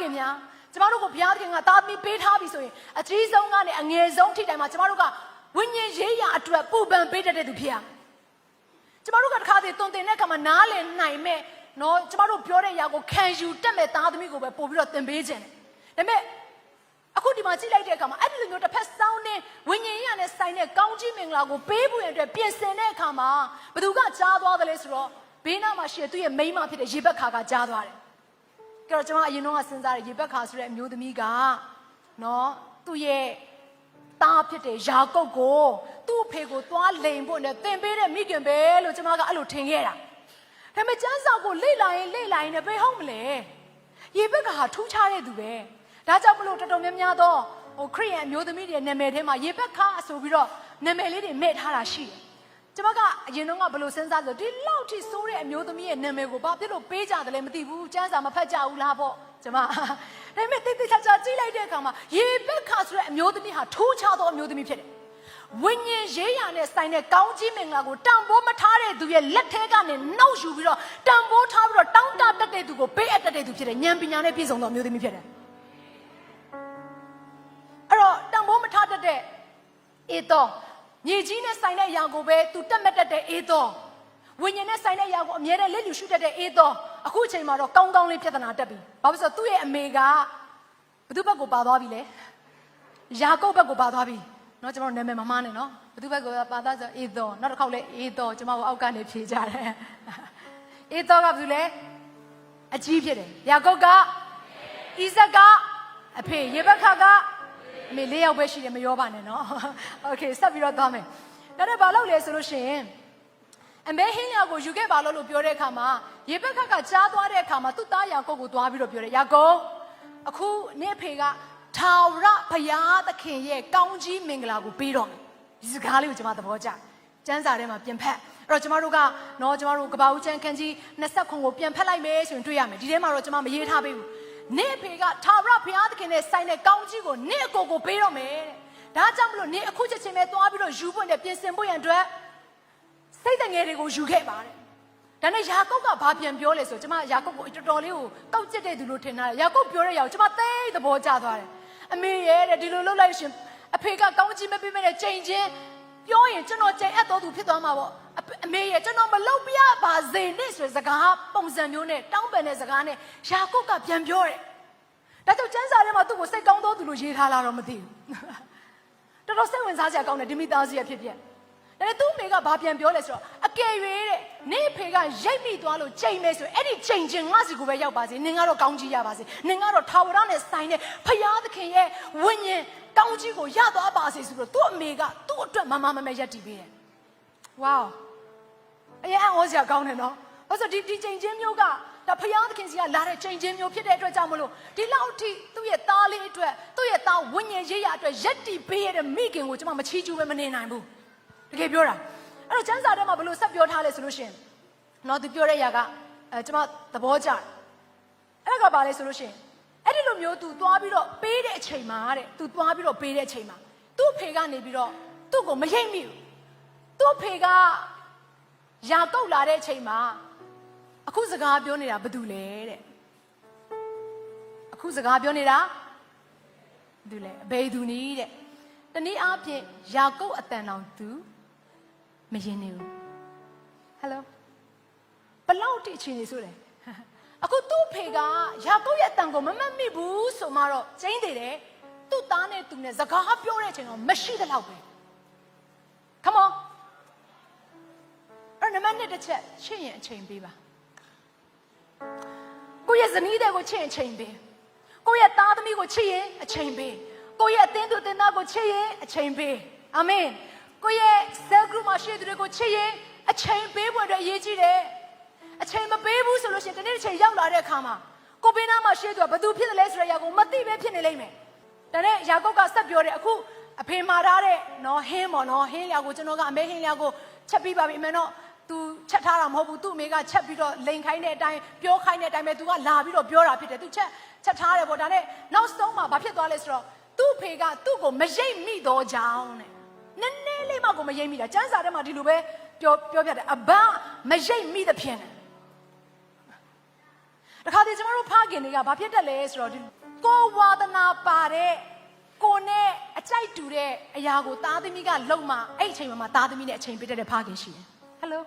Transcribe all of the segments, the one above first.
ခင်များကျမတို့ကိုဘုရားသခင်ကသားသမီးပေးထားပြီဆိုရင်အကြီးဆုံးကနေအငယ်ဆုံးထိတိုင်မှာကျမတို့ကဝိညာဉ်ရေးရာအတွက်ပူပန်ပေးတတ်တဲ့သူဖြစ်ရမယ်ကျမတို့ကတစ်ခါတည်းတုံတင်တဲ့အခါမှာနားလည်နိုင်မဲ့နော်ကျမတို့ပြောတဲ့အရာကိုခံယူတတ်မဲ့သားသမီးကိုပဲပို့ပြီးတော့သင်ပေးခြင်းတယ်ဒါပေမဲ့အခုဒီမှာကြည့်လိုက်တဲ့အခါမှာအဲ့ဒီလိုမျိုးတစ်ဖက်စောင်းနေဝိညာဉ်ရေးရာနဲ့ဆိုင်တဲ့ကောင်းကြီးမင်္ဂလာကိုပေးဖို့ရတဲ့ပြင်ဆင်တဲ့အခါမှာဘသူကကြားသွားတယ်လဲဆိုတော့ဘေးနားမှာရှိတဲ့သူ့ရဲ့မိန်းမဖြစ်တဲ့ရေဘက်ခါကကြားသွားတယ် ကြတော့ကျွန်မအရင်တော့ကစဉ်းစားတယ်ရေဘက်ခါဆိုတဲ့အမျိုးသမီးကနော်သူ့ရဲ့သားဖြစ်တဲ့ယာကုပ်ကိုသူ့အဖေကိုသွားလိန်ဖို့နဲ့သင်ပေးတဲ့မိခင်ပဲလို့ကျွန်မကအဲ့လိုထင်ခဲ့တာဒါပေမဲ့ကျန်းစာကိုလေ့လာရင်လေ့လာရင်လည်းဘယ်ဟုတ်မလဲရေဘက်ကဟာထူးခြားတဲ့သူပဲဒါကြောင့်မလို့တော်တော်များများသောဟိုခရိယန်အမျိုးသမီးတွေရဲ့နာမည်ထဲမှာရေဘက်ခါဆိုပြီးတော့နာမည်လေးတွေမဲ့ထားတာရှိတယ် ကျွန်မကအရင်တော့ကဘယ်လိုစဉ်းစားဆိုဒီလောက်ထိစိုးတဲ့အမျိုးသမီးရဲ့နာမည်ကိုဘာဖြစ်လို့ပေးကြတယ်လဲမသိဘူးကျန်းစာမဖတ်ကြဘူးလားပေါ့ကျွန်မဒါပေမဲ့တိတ်တိတ်ချာချာကြည့်လိုက်တဲ့အခါမှာရေဘက်ခါဆိုတဲ့အမျိုးသမီးဟာထူးခြားသောအမျိုးသမီးဖြစ်တယ်ဝိညာဉ်ရေးရနဲ့ဆိုင်တဲ့ကောင်းကြီးမင်္ဂလာကိုတန်ဖိုးမထားတဲ့သူရဲ့လက်ထဲကနေနှောက်ယူပြီးတော့တန်ဖိုးထားပြီးတော့တောင်းတတတ်တဲ့သူကိုပေးအပ်တတ်တဲ့သူဖြစ်တယ်ဉာဏ်ပညာနဲ့ပြည့်စုံသောအမျိုးသမီးဖြစ်တယ်အဲ့တော့တန်ဖိုးမထားတတ်တဲ့အေသော မြေကြီးနဲ့ဆိုင်တဲ့အရာကိုပဲသူတက်မဲ့တတ်တဲ့အေသောဝိညာဉ်နဲ့ဆိုင်တဲ့အရာကိုအမြဲတမ်းလက်လူရှုတတ်တဲ့အေသောအခုအချိန်မှာတော့ကောင်းကောင်းလေးပြဿနာတက်ပြီဘာဖြစ်လို့လဲဆိုတော့သူ့ရဲ့အမေကဘသူဘက်ကိုပါသွားပြီလေယာကုပ်ဘက်ကိုပါသွားပြီเนาะကျွန်တော်နာမည်မမှားနဲ့เนาะဘသူဘက်ကိုပါသွားဆိုအေသောနောက်တစ်ခေါက်လဲအေသောကျွန်မတို့အောက်ကနေဖြေကြတယ်အေသောကဘယ်သူလဲအကြီးဖြစ်တယ်ယာကုပ်ကဣဇက်ကအဖေယေဘခက အမေလေးယောက်ပဲရှိတယ်မပြောပါနဲ့เนาะโอเคဆက်ပြီးတော့သွားမယ်ဒါနဲ့ဘာလုပ်လဲဆိုလို့ရှိရင် အမေဟင်းလျာကိုယူခဲ့ပါလို့လို့ပြောတဲ့အခါမှာရေဘက်ခက်ကကြားသွားတဲ့အခါမှာသူ့သားယာကုပ်ကိုသွားပြီးတော့ပြောတယ်ယာကုပ်အခုနင့်အဖေကထာဝရဘုရားသခင်ရဲ့ကောင်းကြီးမင်္ဂလာကိုပေးတော့မယ်ဒီစကားလေးကိုကျွန်မသဘောကျကျမ်းစာထဲမှာပြန်ဖက်အဲ့တော့ကျွန်မတို့ကနော်ကျွန်မတို့ကဘာဦးချမ်းခန်းကြီး20ခွန်ကိုပြန်ဖက်လိုက်မယ်ဆိုရင်တွေ့ရမယ်ဒီထဲမှာတော့ကျွန်မမရေးထားပေးဘူး နင့်အဖေကထာဝရဘုရားသခင်နဲ့ဆိုင်တဲ့ကောင်းကြီးကိုနင့်အကိုကိုပေးတော့မယ်တဲ့ဒါကြောင့်မလို့နင့်အခုချက်ချင်းပဲသွားပြီးတော့ယူဖို့နဲ့ပြင်ဆင်ဖို့ရန်အတွက်စိတ်တငယ်တွေကိုယူခဲ့ပါတယ်။ဒါနဲ့ယာကုပ်ကဘာပြန်ပြောလဲဆိုတော့ကျမယာကုပ်ကိုတော်တော်လေးကိုတောက်ကျစ်တဲ့သူလို့ထင်တာလေ။ယာကုပ်ပြောတဲ့ຢာကိုကျမသိသဘောကျသွားတယ်။အမေရဲ့တဲ့ဒီလိုလုပ်လိုက်ရှင်အဖေကကောင်းကြီးမပေးမဲ့တဲ့ချိန်ချင်းပြောရင်ကျွန်တော်ချိန်အပ်တော်သူဖြစ်သွားမှာပေါ့။ အဖေအမေရဲ့ကျွန်တော်မလုပ်ပြပါစေနဲ့ဆိုတဲ့စကားပုံစံမျိုးနဲ့တောင်းပန်တဲ့စကားနဲ့ယာကုပ်ကပြန်ပြောတယ်။ဒါကြောင့်ကျမ်းစာထဲမှာသူ့ကိုစိတ်ကောင်းတော်သူလို့ရေးထားလာတော့မသိဘူး။တော်တော်စိတ်ဝင်စားစရာကောင်းတယ်ဒီမိသားစုရဲ့ဖြစ်ဖြစ်ဒါနဲ့သူ့အမေကဘာပြန်ပြောလဲဆိုတော့အကယ်၍တဲ့နေအဖေကရိတ်မိသွားလို့ချိန်မဲဆိုရင်အဲ့ဒီချိန်ချင်းငါစီကိုပဲရောက်ပါစေနင်ကတော့ကောင်းကြီးရပါစေနင်ကတော့ထာဝရနဲ့ဆိုင်တဲ့ဖယားသခင်ရဲ့ဝိညာဉ်ကောင်းကြီးကိုရသွားပါစေဆိုတော့သူ့အမေကသူ့အတွက်မမမမဲရက်တည်ပေးတယ်ဝေါ အရင်အံ့ဩစရာကောင်းတယ်နော်ဘာလို့လဲဆိုတော့ဒီဒီချိန်ချင်းမျိုးကဒါဖယားသခင်စီကလာတဲ့ချိန်ချင်းမျိုးဖြစ်တဲ့အတွက်ကြောင့်မလို့ဒီလောက်ထိသူ့ရဲ့သားလေးအတွက်သူ့ရဲ့သားဝိညာဉ်ရေးရအတွက်ရက်တည်ပေးရတဲ့မိခင်ကိုကျွန်မမချီးကျူးပဲမနေနိုင်ဘူး တကယ်ပြောတာအဲ့တော့ကျမ်းစာထဲမှာဘယ်လိုဆက်ပြောထားလဲဆိုလို့ရှိရင်တော့သူပြောတဲ့ຢာကအဲကျွန်မသဘောကျတယ်အဲ့ဒါကဘာလဲဆိုလို့ရှိရင်အဲ့ဒီလိုမျိုး तू သွားပြီးတော့ပေးတဲ့အချိန်မှာတဲ့ तू သွားပြီးတော့ပေးတဲ့အချိန်မှာသူ့ဖေကနေပြီးတော့သူ့ကိုမရိပ်မိဘူးသူ့ဖေက ယာကုတ်လာတဲ့အချိန်မှာအခုစကားပြောနေတာဘာတူလဲတဲ့အခုစကားပြောနေတာဘာတူလဲအဘေသူနီးတဲ့တနည်းအားဖြင့်ယာကုတ်အတန်တောင်သူမရင်နေဘူးဟယ်လိုဘလောက်တိအချိန်နေဆိုလဲအခုသူ့ဖေကယာကုပ်ရဲ့အတန်ကိုမမတ်မိဘူးဆိုမှတော့ကျင်းသေးတယ်သူ့သားနဲ့သူနဲ့စကားပြောတဲ့အချိန်တော့မရှိတဲ့လောက်ပဲ come on အဲ့နမနဲ့တစ်ချက်ချင့်ရင်အချိန်ပေးပါကိုယ့်ရဲ့ဇနီးတွေကိုချင့်ရင်အချိန်ပေးကိုယ့်ရဲ့သားသမီးကိုချစ်ရင်အချိန်ပေးကိုယ့်ရဲ့အသင်းသူအသင်းသားကိုချစ်ရင်အချိန်ပေးအာမင်ကိုယ့်ရဲ့ cell group မှာရှိတဲ့သူတွေကိုချစ်ရင်အချိန်ပေးဖို့အတွက်အရေးကြီးတယ်အချိန်မပေးဘူးဆိုလို့ရှိရင်တနေ့တစ်ချိန်ရောက်လာတဲ့အခါမှာကိုဘေးနားမှာရှိတဲ့သူကဘသူဖြစ်တယ်လဲဆိုတဲ့အရာကိုမသိပဲဖြစ်နေလိမ့်မယ်ဒါနဲ့ယာကုပ်ကဆက်ပြောတယ်အခုအဖေမာထားတဲ့နော်ဟင်းပေါ့နော်ဟင်းလျာကိုကျွန်တော်ကအမေဟင်းလျာကိုချက်ပြီးပါပြီအမေတော့ तू ချက်ထားတာမဟုတ်ဘူးသူ့အမေကချက်ပြီးတော့လိန်ခိုင်းတဲ့အတိုင်းပြောခိုင်းတဲ့အတိုင်းပဲ तू ကလာပြီးတော့ပြောတာဖြစ်တယ် तू ချက်ချက်ထားတယ်ပေါ့ဒါနဲ့နောက်ဆုံးမှာဘာဖြစ်သွားလဲဆိုတော့သူ့ဖေကသူ့ကိုမရိပ်မိတော့ကြောင်းတဲ့နည်းနည်းလေးမှကိုမရိပ်မိတာစံစာထဲမှာဒီလိုပဲပြောပြောပြတယ်အဘမရိပ်မိသဖြင့်တဲ့ တခါတည်းကျမတို့ဖခင်တွေကဘာဖြစ်တတ်လဲဆိုတော့ဒီကိုဝါဒနာပါတဲ့ကိုနဲ့အကြိုက်တူတဲ့အရာကိုသားသမီးကလုံမှအဲ့အချိန်မှာမှသားသမီးနဲ့အချိန်ပေးတတ်တဲ့ဖခင်ရှိတယ်ဟယ်လို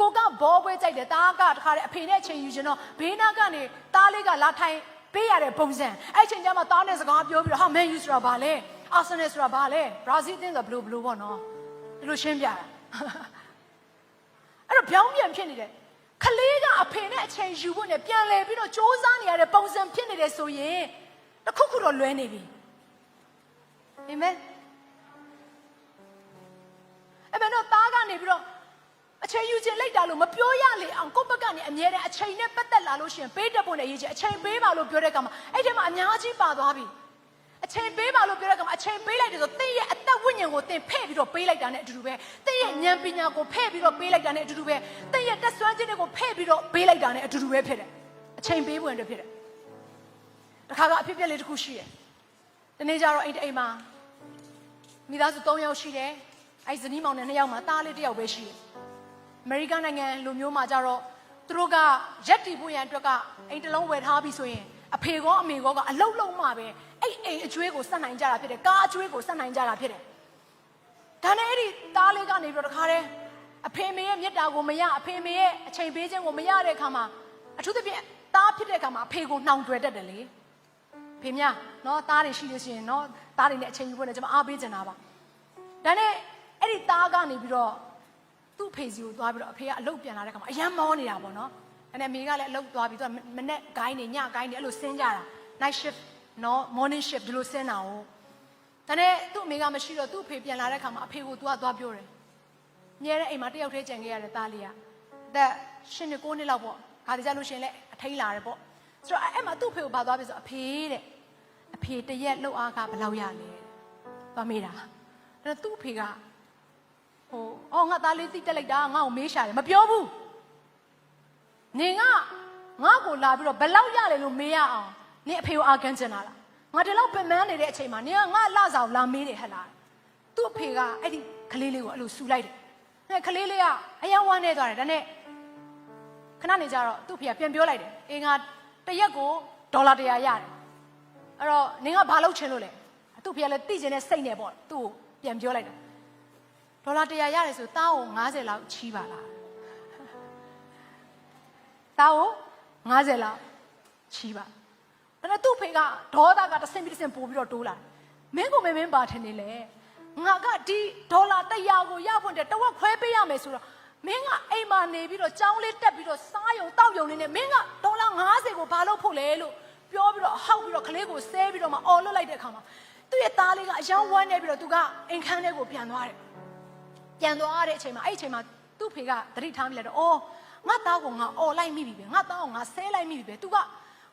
ကိုကဘောပွဲကြိုက်တယ်တားကတခါတည်းအဖေနဲ့အချိန်ယူချင်တော့ဘေးနားကနေတားလေးကလာထိုင်ပေးရတဲ့ပုံစံအဲ့အချိန်ကျမှတားနဲ့စကားပြောပြီးတော့ဟာမန်ယူဆိုတာဘာလဲအာဆင်နယ်ဆိုတာဘာလဲဘရာဇီးအသင်းဆိုဘလို့ဘလို့ပေါ့နော်ဒီလိုရှင်းပြတာအဲ့တော့ပြောင်းပြန်ဖြစ်နေတယ်ခလေးကအဖေနဲ့အချိန်ယူဖို့နဲ့ပြန်လဲပြီးတော့စူးစမ်းနေရတဲ့ပုံစံဖြစ်နေတယ်ဆိုရင်တစ်ခုခုတော့လွဲနေပြီအာမင်အဲ့မတော့တားကနေပြီးတော့ အချိန်ယူခြင်းလိုက်တာလို့မပြောရလေအောင်ကိုယ့်ဘက်ကနေအမြဲတမ်းအချိန်နဲ့ပတ်သက်လာလို့ရှိရင်ပေးတတ်ဖို့နဲ့ရေးချင်အချိန်ပေးပါလို့ပြောတဲ့ကမှာအဲ့ဒီမှာအများကြီးပါသွားပြီအချိန်ပေးပါလို့ပြောတဲ့ကမှာအချိန်ပေးလိုက်တယ်ဆိုသင်ရဲ့အသက်ဝိညာဉ်ကိုသင်ဖဲ့ပြီးတော့ပေးလိုက်တာနဲ့အတူတူပဲသင်ရဲ့ဉာဏ်ပညာကိုဖဲ့ပြီးတော့ပေးလိုက်တာနဲ့အတူတူပဲသင်ရဲ့တက်ဆွမ်းခြင်းတွေကိုဖဲ့ပြီးတော့ပေးလိုက်တာနဲ့အတူတူပဲဖြစ်တယ်အချိန်ပေးဖို့အတွက်ဖြစ်တယ်တခါကအဖြစ်အပျက်လေးတစ်ခုရှိတယ်ဒီနေ့ကျတော့အိမ်တစ်အိမ်မှာမိသားစု၃ယောက်ရှိတယ်အဲ့ဇနီးမောင်နဲ့၂ယောက်မှာသားလေးတစ်ယောက်ပဲရှိတယ် အမေရိကန်နိုင်ငံလူမျိုးမှာကြတော့သူတို့ကရက်တီဖို့ရန်အတွက်ကအိမ်တစ်လုံးဝယ်ထားပြီဆိုရင်အဖေကောအမေကောကအလုံးလုံးမှပဲအဲ့အိမ်အကျွေးကိုဆက်နိုင်ကြတာဖြစ်တယ်ကားအကျွေးကိုဆက်နိုင်ကြတာဖြစ်တယ်ဒါနဲ့အဲ့ဒီသားလေးကနေပြီးတော့တခါတည်းအဖေမေရဲ့မြတ်တာကိုမရအဖေမေရဲ့အချိန်ပေးခြင်းကိုမရတဲ့အခါမှာအထူးသဖြင့်သားဖြစ်တဲ့အခါမှာအဖေကိုနှောင်တွယ်တတ်တယ်လေဖေမြနော်သားတွေရှိလို့ရှိရင်နော်သားတွေနဲ့အချိန်ယူဖို့နဲ့ကျွန်မအားပေးချင်တာပါဒါနဲ့အဲ့ဒီသားကနေပြီးတော့ သူ့ဖေစီကိုသွားပြီးတော့အဖေကအလုပ်ပြန်လာတဲ့ခါမှာအရန်မောနေတာပေါ့နော်။အဲ့နဲ့မိကလည်းအလုပ်သွားပြီးသူကမနေ့ဂိုင်းနေညဂိုင်းနေအဲ့လိုဆင်းကြတာ night shift နော် morning shift ဒီလိုဆင်းတာ哦။ဒါနဲ့သူ့အမေကမရှိတော့သူ့အဖေပြန်လာတဲ့ခါမှာအဖေကိုသူကသွားပြောတယ်။မြဲတဲ့အိမ်မှာတယောက်တည်းကြံခဲ့ရတဲ့သားလေးကအသက်ရှင်နှစ်ကိုးနှစ်လောက်ပေါ့။ခါတည်းကြလို့ရှရင်လည်းအထိန်လာတယ်ပေါ့။ဆိုတော့အဲ့မှာသူ့အဖေကိုပါသွားပြီဆိုအဖေတဲ့အဖေတရက်လှုပ်အားကဘယ်လောက်ရလဲ။သွားမေးတာ။အဲ့တော့သူ့အဖေက ဟိုအော်ငါသားလေးတိတက်လိုက်တာငါ့ကိုမေးရှာတယ်မပြောဘူးနေငါငါ့ကိုလာပြီးတော့ဘယ်လောက်ရလဲလို့မေးရအောင်နေအဖေကိုအာကန်ကျင်လာလားငါဒီလောက်ပင်ပန်းနေတဲ့အချိန်မှာနေကငါလှဆောင်လာမေးတယ်ဟဲ့လားသူ့အဖေကအဲ့ဒီကလေးလေးကိုအဲ့လိုဆူလိုက်တယ်အဲကလေးလေးကအယံဝမ်းနေသွားတယ်ဒါနဲ့ခဏနေကြတော့သူ့အဖေကပြန်ပြောလိုက်တယ်အေးငါတစ်ရက်ကိုဒေါ်လာ100ရတယ်အဲ့တော့နေကဘာလုပ်ချင်လို့လဲသူ့အဖေကလည်းသိချင်တဲ့စိတ်နဲ့ပေါ့သူ့ကိုပြန်ပြောလိုက်တယ် ဒေါ်လာ100ရတယ်ဆိုတားကို90လောက်ချီးပါလားတားကို90လောက်ချီးပါဒါနဲ့သူ့ဖေကဒေါသကတစ်ဆင့်ပြီးတစ်ဆင့်ပို့ပြီးတော့တိုးလာတယ်မင်းကိုမင်းမင်းပါထင်နေလေငါကဒီဒေါ်လာ100ကိုရဖို့တဲ့တဝက်ခွဲပေးရမယ်ဆိုတော့မင်းကအိမ်မှာနေပြီးတော့ကြောင်းလေးတက်ပြီးတော့စားယုံတောက်ယုံနေနေမင်းကဒေါ်လာ90ကိုဘာလို့ဖို့လဲလို့ပြောပြီးတော့ဟောက်ပြီးတော့ကလေးကိုဆဲပြီးတော့မှအော်လွတ်လိုက်တဲ့အခါမှာသူ့ရဲ့သားလေးကအယောင်ဝမ်းနေပြီးတော့သူကအိမ်ခန်းထဲကိုပြန်သွားတယ် ပြန်သွားတဲ့အချိန်မှာအဲ့ဒီအချိန်မှာသူ့ဖေကသတိထားမိလိုက်တော့အော်ငါသားကိုငါអော်လိုက်မိပြီပဲငါသားကိုငါဆဲလိုက်မိပြီပဲသူက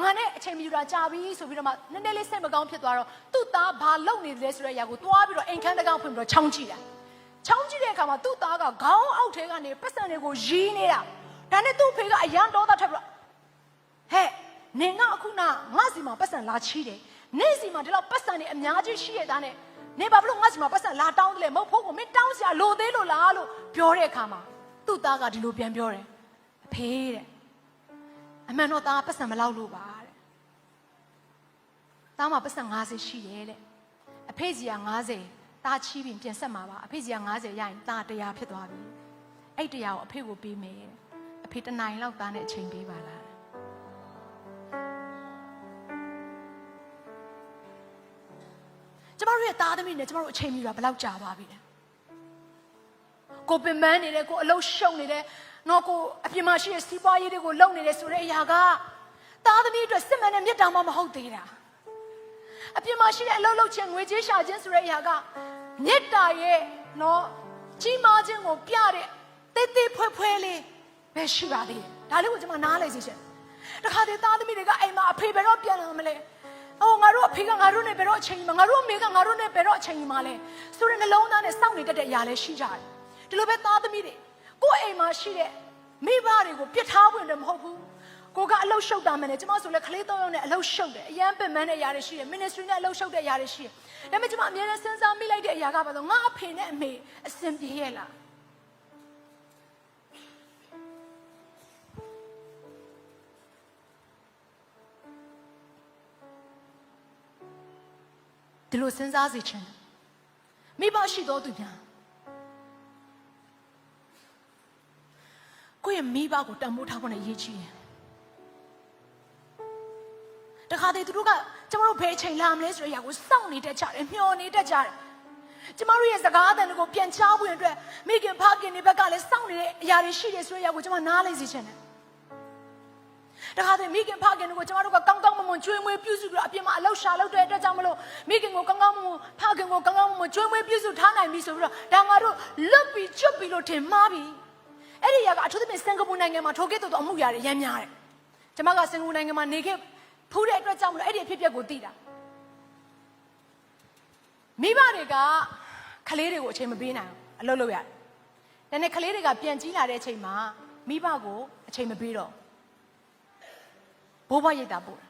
ငါနဲ့အချိန်မီယူတာကြာပြီဆိုပြီးတော့မှနည်းနည်းလေးစိတ်မကောင်းဖြစ်သွားတော့သူ့သားဘာလုပ်နေလဲဆိုတဲ့အရာကိုသွားပြီးတော့အိမ်ခန်းတကောင်ဖွင့်ပြီးတော့ချောင်းကြည့်တာချောင်းကြည့်တဲ့အခါမှာသူ့သားကခေါင်းအောက်ထဲကနေပတ်စံတွေကိုရီးနေတာဒါနဲ့သူ့ဖေကအရန်ဒေါသထွက်ပြီးတော့ဟဲ့နင်ကအခုနငါစီမှာပတ်စံလာချီးတယ်နင့်စီမှာဒီလောက်ပတ်စံနေအများကြီးရှိရတဲ့နဲ့ နေဘာဖြစ်လို့ငါစီမှာပတ်စံလာတောင်းတယ်လဲမဟုတ်ဖို့ကိုမင်းတောင်းစရာလိုသေးလို့လားလို့ပြောတဲ့အခါမှာသူ့သားကဒီလိုပြန်ပြောတယ်အဖေတဲ့အမှန်တော့သားပတ်စံမလောက်လို့ပါတဲ့သားမှာပတ်စံ90ရှိတယ်တဲ့အဖေစီက90သားချီးပြီးပြန်ဆက်မှာပါအဖေစီက90ရရင်သား100ဖြစ်သွားပြီအဲ့100ကိုအဖေကိုပေးမယ်တဲ့အဖေတစ်နိုင်လောက်သားနဲ့အချိန်ပေးပါလား ကျမတို့ရဲ့သားသမီးနဲ့ကျမတို့အချိန်မီတာဘယ်လောက်ကြာပါပြီလဲကိုပင်ပန်းနေတယ်ကိုအလုံးရှုံနေတယ်နော်ကိုအပြင်မှာရှိတဲ့စီးပွားရေးတွေကိုလုပ်နေတယ်ဆိုတဲ့အရာကသားသမီးအတွက်စစ်မှန်တဲ့မြတ်တာမှမဟုတ်သေးတာအပြင်မှာရှိတဲ့အလုံးလုံးချင်းငွေကြေးရှာခြင်းဆိုတဲ့အရာကမြတ်တာရဲ့နော်ကြီးမားခြင်းကိုပြတဲ့တိတ်တိတ်ဖွဲဖွဲလေးပဲရှိပါသေးတယ်ဒါလေးကိုကျမနားလေစေချင်တခါတည်းသားသမီးတွေကအိမ်မှာအဖေဘယ်တော့ပြန်လာမလဲ။ အော်ငါတို့အဖေကငါတို့နဲ့ဘယ်တော့အချိန်ကြီးမှာငါတို့အမေကငါတို့နဲ့ဘယ်တော့အချိန်ကြီးမှာလဲ။ဆိုတဲ့နှလုံးသားနဲ့စောင့်နေတတ်တဲ့အရာလည်းရှိကြတယ်။ဒီလိုပဲသားသမီးတွေကိုယ့်အိမ်မှာရှိတဲ့မိဘတွေကိုပြစ်ထားဝင်တယ်မဟုတ်ဘူး။ကိုကအလုတ်ရှုပ်တာမှန်တယ်ကျမဆိုလည်းကလေးသုံးယောက်နဲ့အလုတ်ရှုပ်တယ်။အရန်ပင်ပန်းတဲ့အရာတွေရှိတယ်။ ministry နဲ့အလုတ်ရှုပ်တဲ့အရာတွေရှိတယ်။ဒါပေမဲ့ကျမအမြဲတမ်းစဉ်းစားမိလိုက်တဲ့အရာကဘာလို့ငါအဖေနဲ့အမေအဆင်ပြေရဲ့လား။ ဒီလိုစဉ်းစားစေချင်တယ်မိဘရှိတော်သူများကိုယ့်ရဲ့မိဘကိုတန်ဖိုးထားဖို့နဲ့ရည်ချီတယ်တခါတည်းသူတို့ကကျမတို့ဘယ်ချိန်လာမလဲဆိုတဲ့အရာကိုစောင့်နေတတ်ကြတယ်မျှော်နေတတ်ကြတယ်ကျမတို့ရဲ့စကားအသံတွေကိုပြန်ချဖို့ရအတွက်မိခင်ဖခင်တွေဘက်ကလည်းစောင့်နေတဲ့အရာတွေရှိတယ်ဆိုတဲ့အရာကိုကျမနားလည်စေချင်တယ် တခါတည်းမိခင်ဖခင်တွေကိုကျမတို့ကကောင်းကောင်းမွန်မွန်ကျွေးမွေးပြုစုပြီးတော့အပြင်မှာအလောက်ရှာလောက်တဲ့အတွက်ကြောင့်မလို့မိခင်ကိုကောင်းကောင်းမွန်မွန်ဖခင်ကိုကောင်းကောင်းမွန်မွန်ကျွေးမွေးပြုစုထားနိုင်ပြီဆိုပြီးတော့ဒါငါတို့လွတ်ပြီးချွတ်ပြီးလို့ထင်မှားပြီအဲ့ဒီအရာကအထူးသဖြင့်စင်ကာပူနိုင်ငံမှာထိုကဲ့သို့သောအမှုရာတွေရမ်းများတယ်ကျမကစင်ကာပူနိုင်ငံမှာနေခဲ့ဖူးတဲ့အတွက်ကြောင့်မလို့အဲ့ဒီအဖြစ်အပျက်ကိုသိတာမိဘတွေကကလေးတွေကိုအချိန်မပေးနိုင်ဘူးအလုပ်လုပ်ရတယ်ဒါနဲ့ကလေးတွေကပြန်ကြီးလာတဲ့အချိန်မှာမိဘကိုအချိန်မပေးတော့ ဘူးဘိုးဘွားရိတ်တာပို့တာ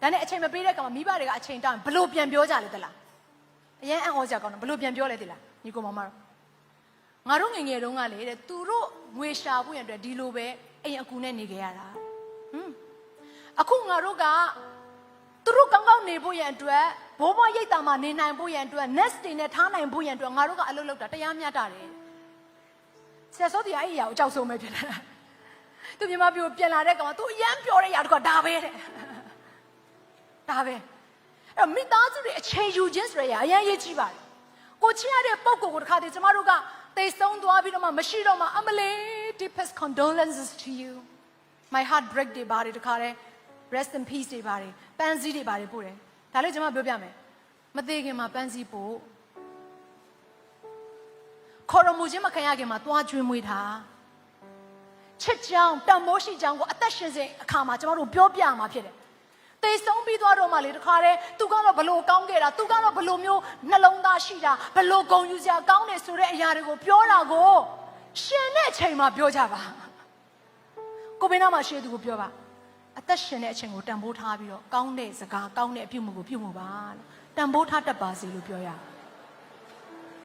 ဒါနဲ့အချိန်မပေးတဲ့ကောင်မိဘတွေကအချိန်တောင်းဘလို့ပြန်ပြောကြလဲတလားအရင်အံ့ဩကြကောင်းတယ်ဘလို့ပြန်ပြောလဲတလားညီကိုမမတို့ငါတို့ငယ်ငယ်တုန်းကလေတဲ့သူတို့ငွေရှာဖို့ရန်အတွက်ဒီလိုပဲအိမ်အကူနဲ့နေကြရတာဟွန်းအခုငါတို့ကသူတို့ကောင်းကောင်းနေဖို့ရန်အတွက်ဘိုးဘွားရိတ်တာမှာနေနိုင်ဖို့ရန်အတွက် nest တွေနဲ့ထားနိုင်ဖို့ရန်အတွက်ငါတို့ကအလုပ်လုပ်တာတရားမျှတတယ်ဆရာစောတီအဲ့ဒီအရာကိုကြောက်ဆုံးပဲဖြစ်လာတာ သူမြန်မာပြည်ကိုပြန်လာတဲ့ကောင်ကသူအရန်ပြောတဲ့အရာတကဒါပဲတဲ့ဒါပဲအဲ့တော့မိသားစုတွေအခြေယူခြင်းဆိုတဲ့အရာအရန်ရေးကြည့်ပါတယ်ကိုချစ်ရတဲ့ပုံကိုယ်ကိုတခါတည်းကျမတို့ကသိဆုံးသွားပြီးတော့မှမရှိတော့မှအမလေး deepest condolences to you my heart break တွေပါတယ်တခါတည်း rest in peace တွေပါတယ်ပန်းစည်းတွေပါတယ်ပို့တယ်ဒါလေးကျွန်မပြောပြမယ်မသေးခင်မှာပန်းစည်းပို့ခေါ်ရမူခြင်းမခံရခင်မှာသွားကျွေးမွေးတာ ချစ်ကြောင်တန်မိုးရှိကြောင်ကိုအသက်ရှင်စဉ်အခါမှာကျွန်တော်တို့ပြောပြမှာဖြစ်တယ်တေဆုံးပြီးသွားတော့မှလေတခါတည်းသူကတော့ဘလို့ကောင်းခဲ့တာသူကတော့ဘလို့မျိုးနှလုံးသားရှိတာဘလို့ဂုံယူစရာကောင်းတယ်ဆိုတဲ့အရာတွေကိုပြောတာကိုရှင်တဲ့အချိန်မှာပြောကြပါကိုဘင်းနာမှာရှေ့သူကိုပြောပါအသက်ရှင်တဲ့အချိန်ကိုတန်ဖိုးထားပြီးတော့ကောင်းတဲ့စကားကောင်းတဲ့အပြုမှုကိုပြုမှုပါလို့တန်ဖိုးထားတတ်ပါစေလို့ပြောရအောင်